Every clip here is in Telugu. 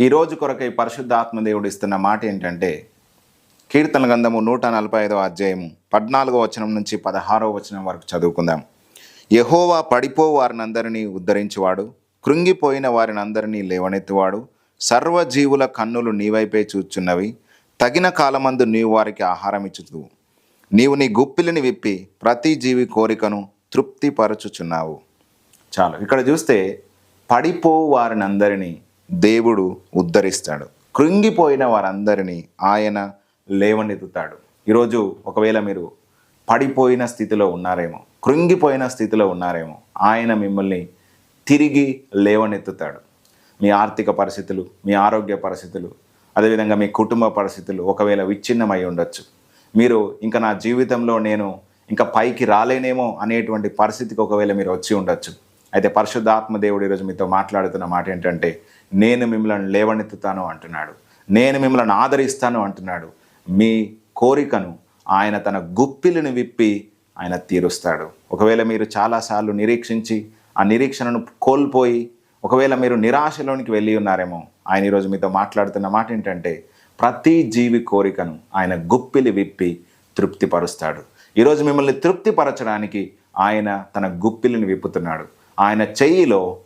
ఈ రోజు కొరకై పరిశుద్ధాత్మదేవుడు ఇస్తున్న మాట ఏంటంటే కీర్తన గంధము నూట నలభై ఐదవ అధ్యాయము పద్నాలుగో వచనం నుంచి పదహారవ వచనం వరకు చదువుకుందాం. యహోవా పడిపో వారినందరినీ ఉద్ధరించేవాడు కృంగిపోయిన వారినందరినీ లేవనెత్తువాడు సర్వజీవుల కన్నులు నీవైపే చూచున్నవి తగిన కాలమందు నీవు వారికి ఆహారం ఇచ్చుతు నీవు నీ గుప్పిలిని విప్పి ప్రతి జీవి కోరికను తృప్తిపరచుచున్నావు. చాలు. ఇక్కడ చూస్తే పడిపో వారినందరినీ దేవుడు ఉద్ధరిస్తాడు. కృంగిపోయిన వారందరినీ ఆయన లేవనెత్తుతాడు. ఈరోజు ఒకవేళ మీరు పడిపోయిన స్థితిలో ఉన్నారేమో కృంగిపోయిన స్థితిలో ఉన్నారేమో ఆయన మిమ్మల్ని తిరిగి లేవనెత్తుతాడు. మీ ఆర్థిక పరిస్థితులు మీ ఆరోగ్య పరిస్థితులు అదేవిధంగా మీ కుటుంబ పరిస్థితులు ఒకవేళ విచ్ఛిన్నమై ఉండొచ్చు. మీరు ఇంకా నా జీవితంలో నేను ఇంకా పైకి రాలేనేమో అనేటువంటి పరిస్థితికి ఒకవేళ మీరు వచ్చి ఉండొచ్చు. అయితే పరిశుద్ధాత్మ దేవుడు ఈరోజు మీతో మాట్లాడుతున్న మాట ఏంటంటే నేను మిమ్మల్ని లేవనెత్తుతాను అంటున్నాడు. నేను మిమ్మల్ని ఆదరిస్తాను అంటున్నాడు. మీ కోరికను ఆయన తన గుప్పిలిని విప్పి ఆయన తీరుస్తాడు. ఒకవేళ మీరు చాలాసార్లు నిరీక్షించి ఆ నిరీక్షణను కోల్పోయి ఒకవేళ మీరు నిరాశలోనికి వెళ్ళి ఉన్నారేమో ఆయన ఈరోజు మీతో మాట్లాడుతున్న మాట ఏంటంటే ప్రతి జీవి కోరికను ఆయన గుప్పిలి విప్పి తృప్తిపరుస్తాడు. ఈరోజు మిమ్మల్ని తృప్తిపరచడానికి ఆయన తన గుప్పిలిని విప్పుతున్నాడు. ఆయన చెయ్యిలో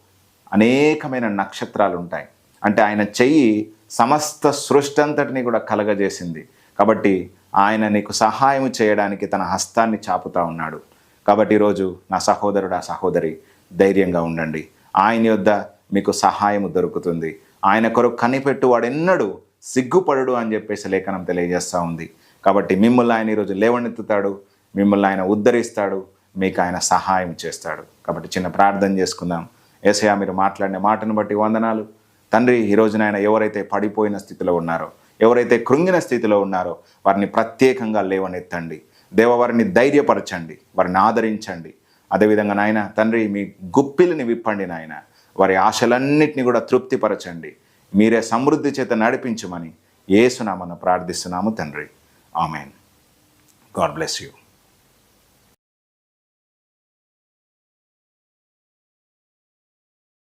అనేకమైన నక్షత్రాలు ఉంటాయి అంటే ఆయన చెయ్యి సమస్త సృష్టి అంతటిని కూడా కలగజేసింది. కాబట్టి ఆయన నీకు సహాయం చేయడానికి తన హస్తాన్ని చాపుతా ఉన్నాడు. కాబట్టి ఈరోజు నా సహోదరుడు ఆ సహోదరి ధైర్యంగా ఉండండి. ఆయన యొద్ద మీకు సహాయం దొరుకుతుంది. ఆయన కొరకు కనిపెట్టు వాడెన్నడూ సిగ్గుపడుడు అని చెప్పేసి లేఖనం తెలియజేస్తూ ఉంది. కాబట్టి మిమ్మల్ని ఆయన ఈరోజు లేవనెత్తుతాడు. మిమ్మల్ని ఆయన ఉద్ధరిస్తాడు. మీకు ఆయన సహాయం చేస్తాడు. కాబట్టి చిన్న ప్రార్థన చేసుకుందాం. ఏసయా మీరు మాట్లాడిన మాటను బట్టి వందనాలు. తండ్రి ఈ రోజున ఆయన ఎవరైతే పడిపోయిన స్థితిలో ఉన్నారో ఎవరైతే కృంగిన స్థితిలో ఉన్నారో వారిని ప్రత్యేకంగా లేవనెత్తండి. దేవ వారిని ధైర్యపరచండి. వారిని ఆదరించండి. అదేవిధంగా నాయన తండ్రి మీ గుప్పిలిని విప్పండి నాయన. వారి ఆశలన్నింటినీ కూడా తృప్తిపరచండి. మీరే సమృద్ధి చేత నడిపించమని ఏసునామను ప్రార్థిస్తున్నాము తండ్రి. ఆమెన్. God bless you.